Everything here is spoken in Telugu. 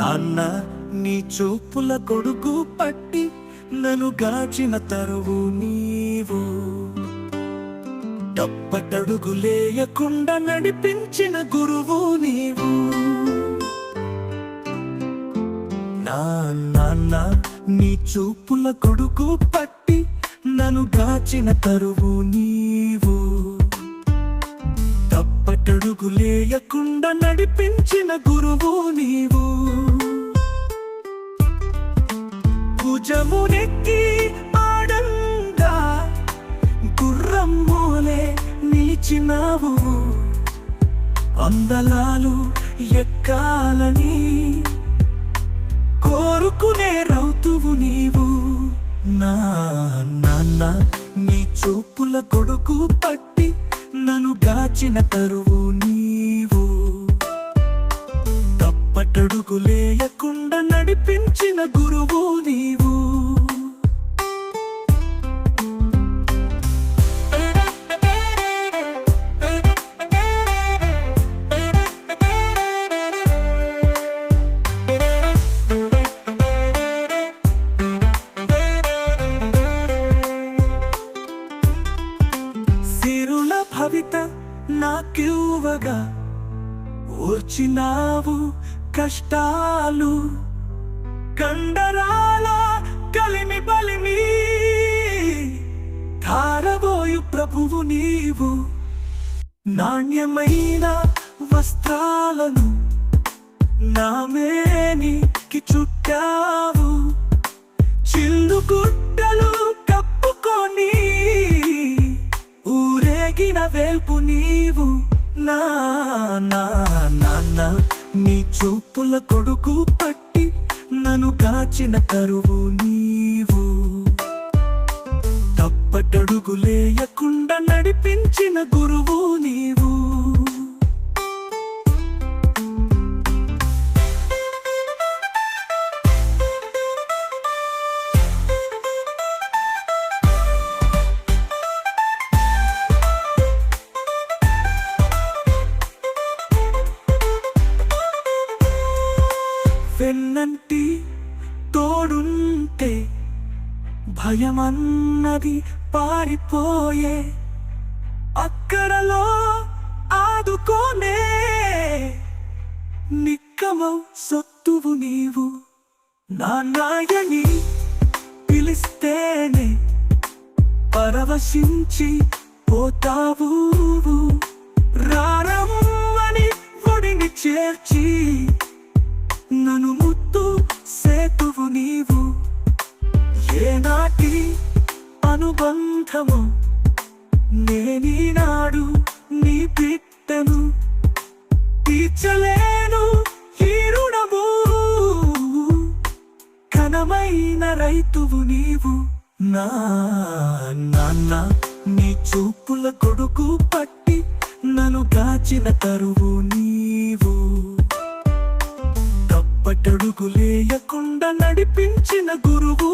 నాన్న నీ చూపుల కొడుకు పట్టి నన్ను గాచిన తరువు నీవు. తప్పటడుగు లేయకుండా నడిపించిన గురువు నీవు. నా నాన్న నీ చూపుల కొడుకు పట్టి నన్ను గాచిన తరువు నీవు. తప్పటడుగు లేయకుండా నడిపించిన గురువు నీవు. భుజమునెక్కి ఆడంగా గుర్రం మూలే నిలిచినావు అందలాలు ఎక్కాలని కోరుకునే రౌతువు నీవు. నా నాన్న నీ చూపుల కొడుకు పట్టి నన్ను గాచిన తరువు నీవు. తప్పటడుగులేయక లేయకుండా నడిపించిన గురువు నీవు. సిరుల భవిత నాకివ్వగా వచ్చినావు కష్టాలు. కండరాల కలిమి బలిమి ధారబోయు ప్రభువు నీవు. నాణ్యమైన వస్త్రాలను నామేనికి చుట్టావు. చిల్లు గుడ్డలు కప్పుకొని ఊరేగిన వేల్పు నీవు. నా నా నాన్న నీ చూపుల కొడుకు పట్టి నన్ను కాచిన కరువు నీవు. తప్పటడుగులేయకుండా నడిపించిన గురువు నీవు. వెన్నంటి భయమన్నది పారిపోయే. అక్కడలో ఆదుకోనే. నిక్కమౌ సొత్తువు నీవు. నాన్నాయని పిలిస్తేనే పరవశించి పోతావు. అనుబంధము నేనీనాడు నీ పిట్టను తీర్చలేను ఈ రుణము. ఘనమైన రైతువు నీవు. నా నాన్న నీ చూపుల కొడుకు పట్టి నన్ను దాచిన తరువు నీవు. తప్పటడుగులేయకుండా నడిపించిన గురువు